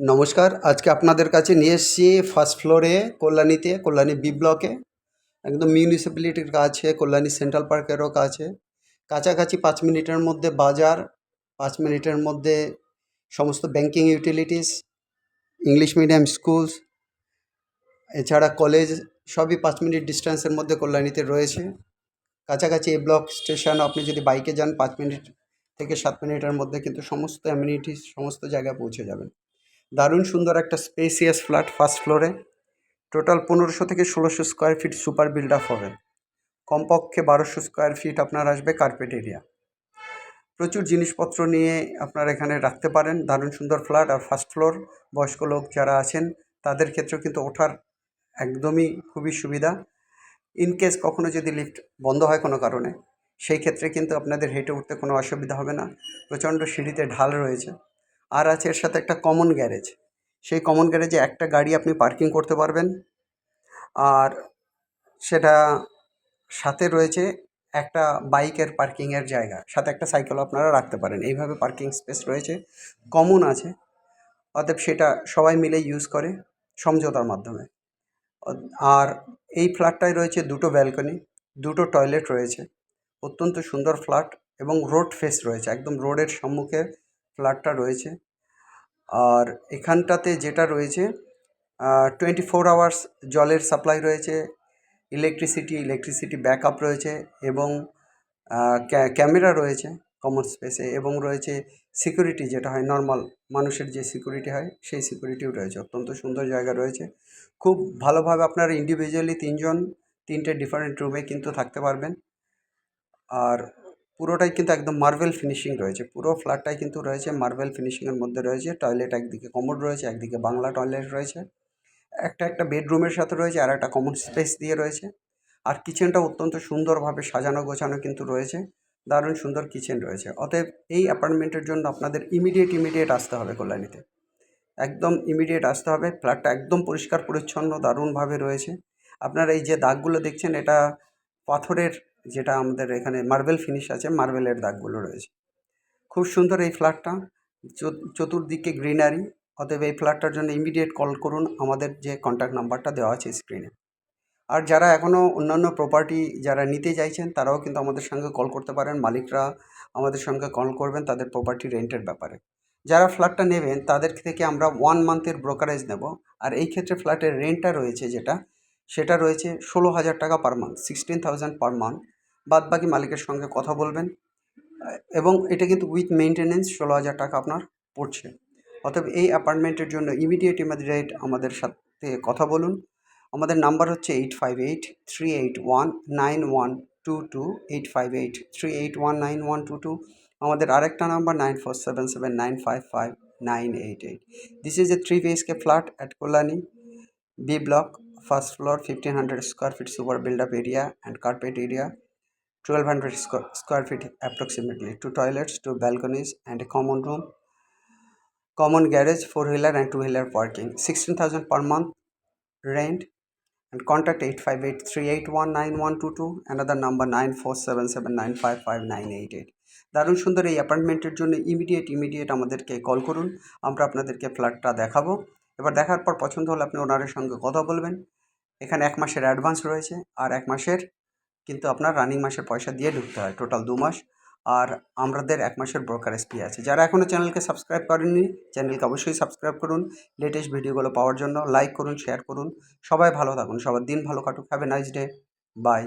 নমস্কার, আজকে আপনাদের কাছে নিয়ে এসেছি ফার্স্ট ফ্লোরে কল্যাণীতে, কল্যাণী বি ব্লকে একদম মিউনিসিপ্যালিটির কাছে, কল্যাণী সেন্ট্রাল পার্কেরও কাছে। কাছাকাছি পাঁচ মিনিটের মধ্যে বাজার, পাঁচ মিনিটের মধ্যে সমস্ত banking utilities English medium schools এছাড়া কলেজ সবই পাঁচ মিনিট ডিস্টেন্সের মধ্যে কল্যাণীতে রয়েছে। কাছাকাছি এই ব্লক স্টেশন আপনি যদি বাইকে যান, পাঁচ মিনিট থেকে সাত মিনিটের মধ্যে কিন্তু সমস্ত অ্যামিনিটিস সমস্ত জায়গায় পৌঁছে যাবেন। দারুণ সুন্দর একটা স্পেসিয়াস ফ্ল্যাট ফার্স্ট ফ্লোরে টোটাল পনেরোশো থেকে ষোলোশো square feet super built up হবে। কমপক্ষে বারোশো স্কোয়ার ফিট আপনার আসবে কার্পেট এরিয়া প্রচুর জিনিসপত্র নিয়ে আপনারা এখানে রাখতে পারেন। দারুণ সুন্দর ফ্ল্যাট আর ফার্স্ট ফ্লোর বয়স্ক লোক যারা আছেন, তাদের ক্ষেত্রেও কিন্তু ওঠার একদমই খুবই সুবিধা। ইন কেস কখনো যদি লিফট বন্ধ হয় কোনো কারণে, সেই ক্ষেত্রে কিন্তু আপনাদের হেঁটে উঠতে কোনো অসুবিধা হবে না। প্রচণ্ড সিঁড়িতে ঢাল রয়েছে। আর আছে এর সাথে একটা কমন গ্যারেজ সেই কমন গ্যারেজে একটা গাড়ি আপনি পার্কিং করতে পারবেন। আর সেটা সাথে রয়েছে একটা বাইকের পার্কিংয়ের জায়গা। সাথে একটা সাইকেল আপনারা রাখতে পারেন। এইভাবে পার্কিং স্পেস রয়েছে। কমন আছে। অতএব সেটা সবাই মিলে ইউজ করে সমঝোতার মাধ্যমে। আর এই ফ্ল্যাটটায় রয়েছে দুটো ব্যালকনি দুটো টয়লেট রয়েছে। অত্যন্ত সুন্দর ফ্ল্যাট এবং রোড ফেস রয়েছে। একদম রোডের সম্মুখে ফ্ল্যাটটা রয়েছে। আর এখানটাতে যেটা রয়েছে টোয়েন্টি ফোর আওয়ার্স জলের সাপ্লাই রয়েছে ইলেকট্রিসিটি ইলেকট্রিসিটি ব্যাকআপ রয়েছে এবং ক্যামেরা রয়েছে কমন স্পেসে এবং রয়েছে সিকিউরিটি যেটা হয় নর্মাল মানুষের যে সিকিউরিটি হয় সেই সিকিউরিটিও রয়েছে। অত্যন্ত সুন্দর জায়গা রয়েছে। খুব ভালোভাবে আপনারা ইন্ডিভিজুয়ালি তিনজন, তিনটে ডিফারেন্ট রুমে কিন্তু থাকতে পারবেন। আর পুরোটাই কিন্তু একদম মার্বেল ফিনিশিং রয়েছে। পুরো ফ্ল্যাটটাই কিন্তু রয়েছে মার্বেল ফিনিশিংয়ের মধ্যে রয়েছে। টয়লেট একদিকে কমোড রয়েছে, একদিকে বাংলা টয়লেট রয়েছে। একটা একটা বেডরুমের সাথে রয়েছে আর একটা কমন স্পেস দিয়ে রয়েছে। আর কিচেনটা অত্যন্ত সুন্দরভাবে সাজানো গোছানো কিন্তু রয়েছে। দারুণ সুন্দর কিচেন রয়েছে। অতএব এই অ্যাপার্টমেন্টের জন্য আপনাদের ইমিডিয়েট ইমিডিয়েট আসতে হবে কল্যাণীতে। একদম ইমিডিয়েট আসতে হবে। ফ্ল্যাটটা একদম পরিষ্কার, পরিচ্ছন্ন, দারুণভাবে রয়েছে। আপনারা এই যে দাগগুলো দেখছেন, এটা পাথরের যেটা আমাদের এখানে মার্বেল ফিনিশ আছে, মার্বেলের দাগগুলো রয়েছে। খুব সুন্দর এই ফ্ল্যাটটা। চত- চতুর্দিকে গ্রিনারি, অতএব এই ফ্ল্যাটটার জন্য ইমিডিয়েট কল করুন, আমাদের যে কন্ট্যাক্ট নাম্বারটা দেওয়া আছে স্ক্রিনে। আর যারা এখনও অন্যান্য প্রপার্টি যারা নিতে চাইছেন, তারাও কিন্তু আমাদের সঙ্গে কল করতে পারেন। মালিকরা আমাদের সঙ্গে কল করবেন তাদের প্রপার্টি রেন্টের ব্যাপারে। যারা ফ্ল্যাটটা নেবেন, তাদের থেকে আমরা ওয়ান মান্থের ব্রোকারেজ নেব। আর এই ক্ষেত্রে ফ্ল্যাটের রেন্টটা রয়েছে যেটা, সেটা রয়েছে ষোলো হাজার টাকা per month sixteen thousand per month বাদ বাকি মালিকের সঙ্গে কথা বলবেন, এবং এটা কিন্তু উইথ মেনটেনেন্স ষোলো হাজার টাকা আপনার পড়ছে। অতএব এই অ্যাপার্টমেন্টের জন্য ইমিডিয়েট ইমিডিয়েট আমাদের সাথে কথা বলুন। আমাদের নাম্বার হচ্ছে eight five eight three eight one nine one two two eight five eight three eight one nine one two two আমাদের আরেকটা number nine four seven seven nine five five nine eight eight this is a three BHK flat at Kalyani B block first floor fifteen hundred square feet super built up area and carpet area 1200 square feet approximately two toilets two balconies and a common room common garage four wheeler and two wheeler parking 16000 per month rent and contact 8583819122 another number 9477955988 দারুণ সুন্দর এই অ্যাপার্টমেন্টের জন্য immediate immediate আমাদেরকে call করুন আমরা আপনাদেরকে ফ্ল্যাটটা দেখাবো এবার দেখার পর পছন্দ হলে আপনি ওনারের সঙ্গে কথা বলবেন এখানে এক মাসের অ্যাডভান্স রয়েছে আর এক মাসের কিন্তু আপনার রানিং মাসের পয়সা দিয়ে ঢুকতে হয় টোটাল দু মাস। আর আমাদের এক মাসের ব্রোকারেজ ফি আছে। যারা এখনও চ্যানেলকে সাবস্ক্রাইব করেননি চ্যানেলকে অবশ্যই সাবস্ক্রাইব করুন। লেটেস্ট ভিডিওগুলো পাওয়ার জন্য লাইক করুন শেয়ার করুন। সবাই ভালো থাকুন, সবার দিন ভালো কাটুক। Have a nice day bye